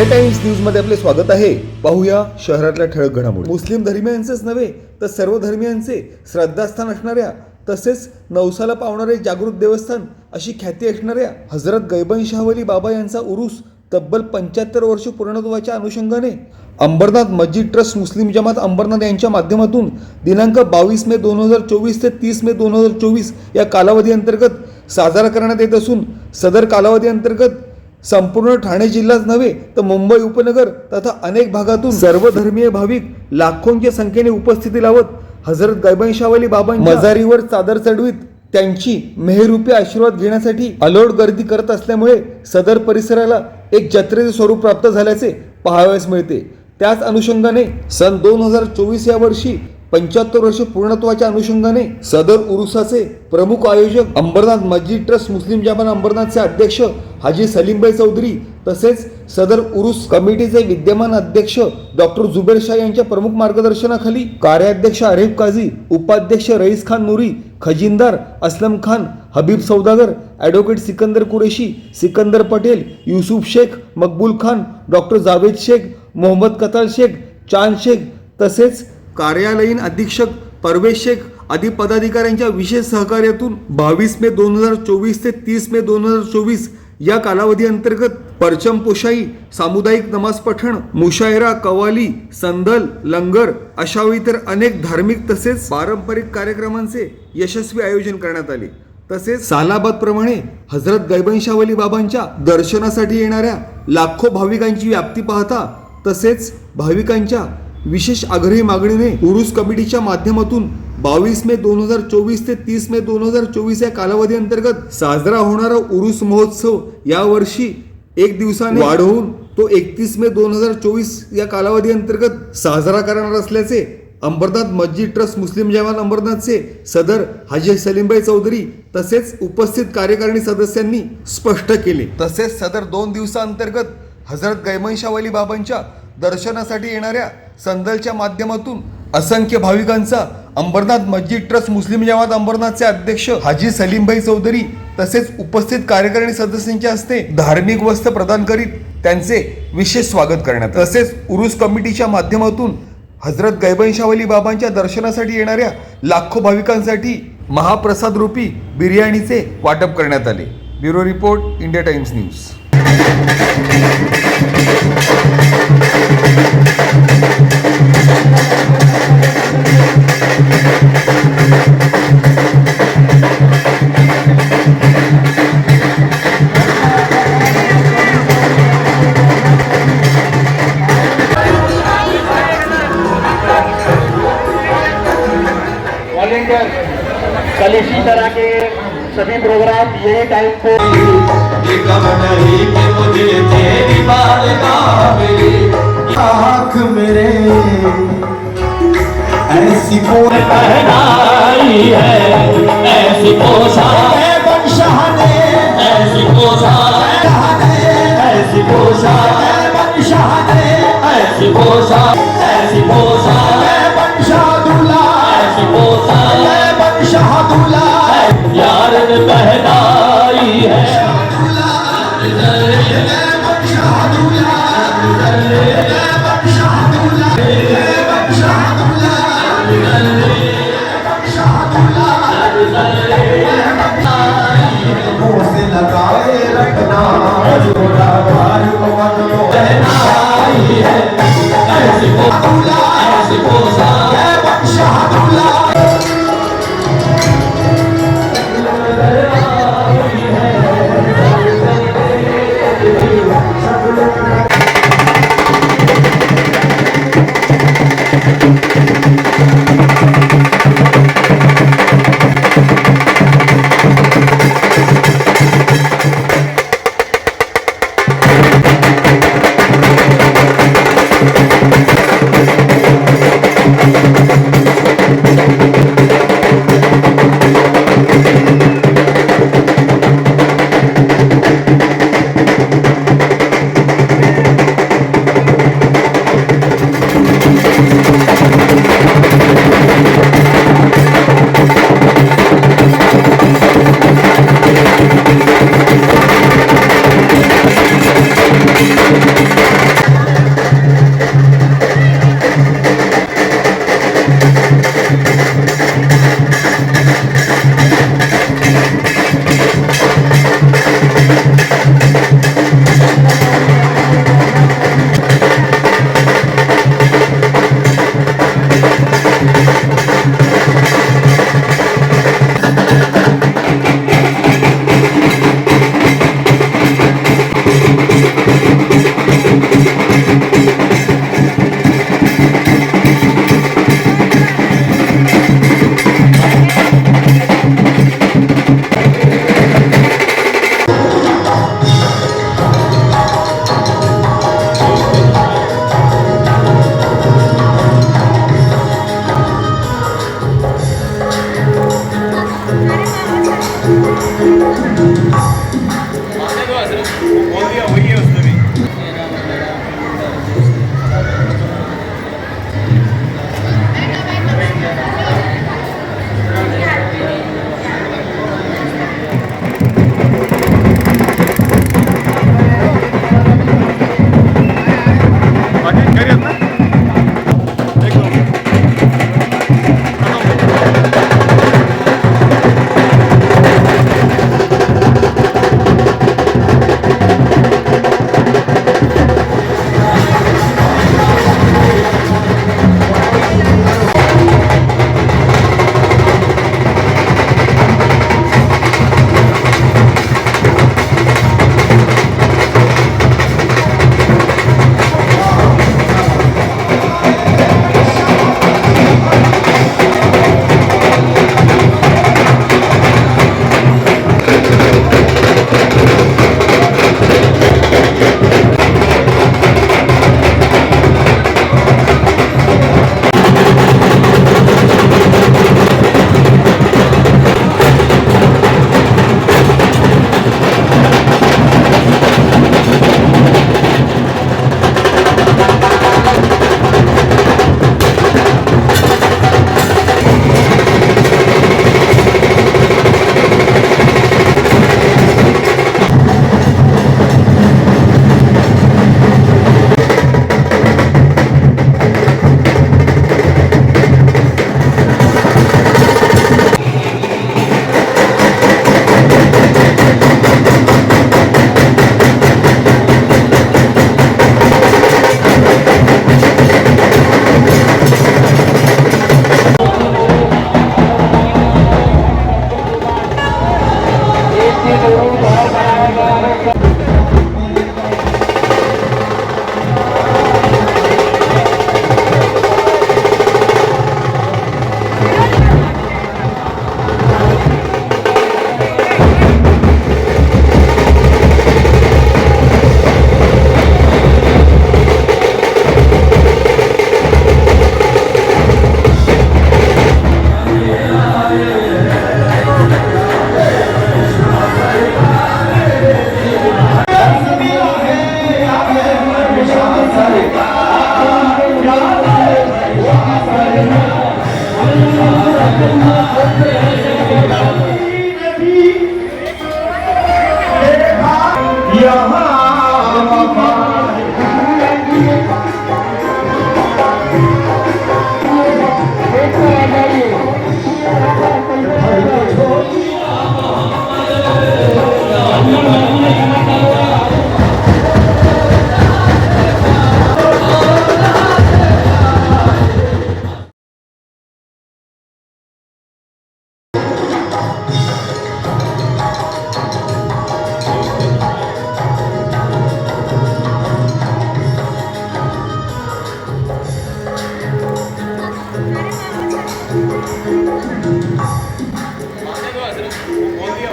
India times न्यूजमध्ये आपले स्वागत आहे. पाहूया शहरातल्या ठळक घडामोडी. मुस्लिम धर्मियांचेच नव्हे तर सर्व धर्मियांचे श्रद्धास्थान असणाऱ्या तसेच नवसाला पावणारे जागृत देवस्थान अशी ख्याती असणाऱ्या हजरत गैबन शाहवली बाबा यांचा उरूस तब्बल पंच्याहत्तर वर्ष पूर्णत्वाच्या अनुषंगाने अंबरनाथ मस्जिद ट्रस्ट मुस्लिम जमात अंबरनाथ यांच्या माध्यमातून दिनांक बावीस मे दोन हजार चोवीस ते तीस मे दोन हजार चोवीस या कालावधी अंतर्गत साजरा करण्यात येत असून सदर कालावधी अंतर्गत संपूर्ण ठाणे जिल्हाच नव्हे तर मुंबई उपनगर तथा अनेक भागातून सर्व धर्मीय भाविक लाखोंच्या संख्येने उपस्थिती लावत हजरत गैबन शावली बाबा मजारीवर चादर चढवीत त्यांची मेहरूपी आशीर्वाद घेण्यासाठी अलोट गर्दी करत असल्यामुळे सदर परिसराला एक जत्रेचे स्वरूप प्राप्त झाल्याचे पाहावयास मिळते. त्याच अनुषंगाने सन दोन हजार चोवीस या वर्षी पंच्याहत्तर वर्ष पूर्णत्वाच्या अनुषंगाने सदर उरुसाचे प्रमुख आयोजक अंबरनाथ मस्जिद ट्रस्ट मुस्लिम जमान अंबरनाथचे अध्यक्ष हाजी सलीमभाई चौधरी तसेच सदर उरुस कमिटीचे विद्यमान अध्यक्ष डॉक्टर जुबेर शाह यांच्या प्रमुख मार्गदर्शनाखाली कार्याध्यक्ष अरेफ काझी उपाध्यक्ष रईस खान मुरी खजिनदार असलम खान हबीब सौदागर ॲडव्होकेट सिकंदर कुरेशी सिकंदर पटेल युसुफ शेख मकबूल खान डॉक्टर जावेद शेख मोहम्मद कताल शेख चांद शेख तसेच कार्यालयीन अधीक्षक परवेश शेख आदी पदाधिकाऱ्यांच्या विशेष सहकार्यातून बावीस मे दोन हजार चोवीस ते तीस मे दोन हजार चोवीस या कालावधी अंतर्गत परचम पोशाई सामुदायिक नमाज पठण मुशायरा कवाली संदल लंगर अशा इतर अनेक धार्मिक तसेच पारंपरिक कार्यक्रमांचे यशस्वी आयोजन करण्यात आले. तसेच सालाबाद प्रमाणे हजरत गैबनशावली बाबांच्या दर्शनासाठी येणाऱ्या लाखो भाविकांची व्याप्ती पाहता तसेच भाविकांच्या विशेष आग्रही मागणीने उरुस कमिटीच्या माध्यमातून बावीस मे दोन हजार चोवीस ते तीस मे दोन हजार चोवीस या कालावधी अंतर्गत साजरा होणारा उरुस महोत्सव यावर्षी एक दिवसाने वाढवून तो एकतीस मे दोन हजार चोवीस या कालावधी अंतर्गत साजरा करणार असल्याचे अंबरनाथ मस्जिद ट्रस्ट मुस्लिम जवान अंबरनाथचे सदर हाजी सलीमभाई चौधरी तसेच उपस्थित कार्यकारिणी सदस्यांनी स्पष्ट केले. तसेच सदर दोन दिवसांतर्गत हजरत गैमन बाबांच्या दर्शनासाठी येणाऱ्या संदलच्या माध्यमातून असंख्य भाविकांचा अंबरनाथ मस्जिद ट्रस्ट मुस्लिम जमात अंबरनाथचे अध्यक्ष हाजी सलीमभाई चौधरी तसेच उपस्थित कार्यकारिणी सदस्यांच्या हस्ते धार्मिक वस्त्र प्रदान करीत त्यांचे विशेष स्वागत करण्यात तसेच उरुस कमिटीच्या माध्यमातून हजरत गैबनशावली बाबांच्या दर्शनासाठी येणाऱ्या लाखो भाविकांसाठी महाप्रसाद रूपी बिर्याणीचे वाटप करण्यात आले. Bureau report India Times news. कलेशी तरह के सभी प्रोग्राम यही टाइम पे आँख मेरे ऐसी पहनाई है ऐसी पोशाक बनशाह ने ऐसी पोशाक ऐसी पोशाक बनशाह ने ऐसी पोशाक ऐसी पोशाक Buen día,